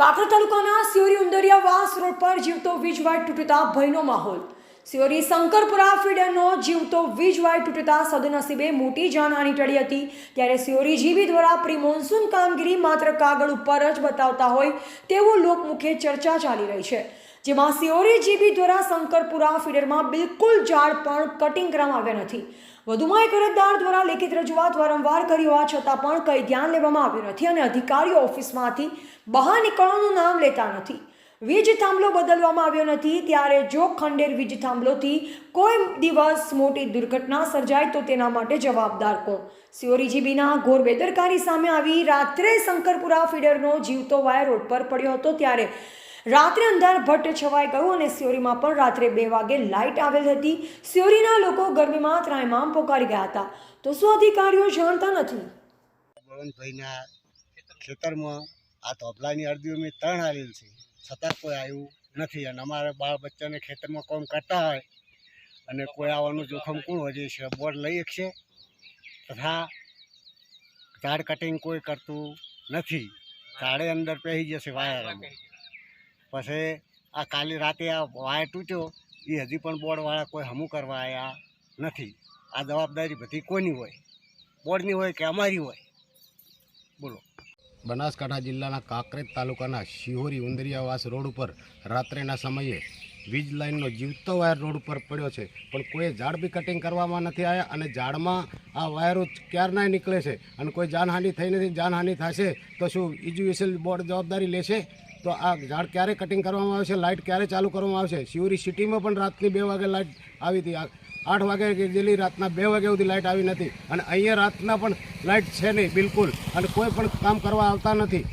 કાંકરા તાલુકાના સિયોરી ઉંદરિયા વાસ રોડ પર જીવતો વીજ વાયર તૂટતા ભયનો માહોલ. સિયોરી શંકરપુરા ફીડરનો જીવતો વીજ વાયર તૂટતા સદનસીબે મોટી જાનહાની ટળી હતી. ત્યારે સિયોરી જીવી દ્વારા પ્રી મોન્સૂન કામગીરી માત્ર કાગળ ઉપર જ બતાવતા હોય તેવું લોકમુખે ચર્ચા ચાલી રહી છે. જેમાં સિયોરી જીબી દ્વારા શંકરપુરા ફીડરમાં બિલકુલ ઝાડ પણ કટિંગ કરવામાં આવ્યા નથી. વધુમાં એક અરજદાર દ્વારા લેખિત રજૂઆત વારંવાર કરી હોવા છતાં પણ કંઈ ધ્યાન લેવામાં આવ્યું નથી અને અધિકારીઓ ઓફિસમાંથી બહાર નીકળવાનું નામ લેતા નથી. વીજ થાંભલો બદલવામાં આવ્યો નથી, ત્યારે જો ખંડેર વીજ થાંભલોથી કોઈ દિવસ મોટી દુર્ઘટના સર્જાય તો તેના માટે જવાબદાર કોણ? સિયોરીજીબીના ઘોર બેદરકારી સામે આવી રાત્રે શંકરપુરા ફીડરનો જીવતો વાયર રોડ પર પડ્યો હતો, ત્યારે રાત્રે અંધાર ભટ્ટ છવાઈ ગયું અને સિયોરીમાં પણ રાત્રે બે વાગે લાઇટ આવેલ હતી. સિયોરીના લોકો ગરમીમાં ત્રાયમામ પોકારી ગયા હતા. તો શું અધિકારીઓ જાણતા નથી? બળવંતભાઈના ખેતરમાં આ તોપલાની અરજીઓ મેં ત્રણ આવેલ છે. છતાં કોઈ આવ્યું નથી અને અમારા બાળ બચ્ચાને ખેતરમાં કામ કરતા હોય અને કોઈ આવવાનું જોખમ કોણ વધે છે બોર્ડ લઈ શકશે તથા ઝાડ કટિંગ કોઈ કરતું નથી. ઝાડે અંદર પહેરી જશે વાયરમાં પછી આ કાલી રાતે આ વાયર તૂટ્યો એ હજી પણ બોર્ડવાળા કોઈ હમું કરવા આવ્યા નથી. આ જવાબદારી બધી કોની હોય? બોર્ડની હોય કે અમારી હોય? બોલો. બનાસકાંઠા જિલ્લાના કાંકરેજ તાલુકાના શિહોરી ઉંદરિયાવાસ રોડ ઉપર રાત્રેના સમયે વીજ લાઇનનો જીવતો વાયર રોડ ઉપર પડ્યો છે. પણ કોઈ ઝાડ બી કટિંગ કરવામાં નથી આવ્યા અને ઝાડમાં આ વાયરો ક્યારના નીકળે છે? અને કોઈ જાનહાનિ થઈ નથી, જાનહાનિ થશે તો શું એજ્યુકેશન બોર્ડ જવાબદારી લેશે? તો આ ઝાડ ક્યારે કટિંગ કરવામાં આવશે? લાઇટ ક્યારે ચાલુ કરવામાં આવશે? શિવરી સિટીમાં પણ રાતની બે વાગે લાઇટ આવી હતી. આઠ વાગે ગયેલી રાતના બે વાગ્યા સુધી લાઇટ આવી નથી. અને અહીંયા રાતના પણ લાઇટ છે નહીં, બિલકુલ. અને કોઈ પણ કામ કરવા આવતા નથી.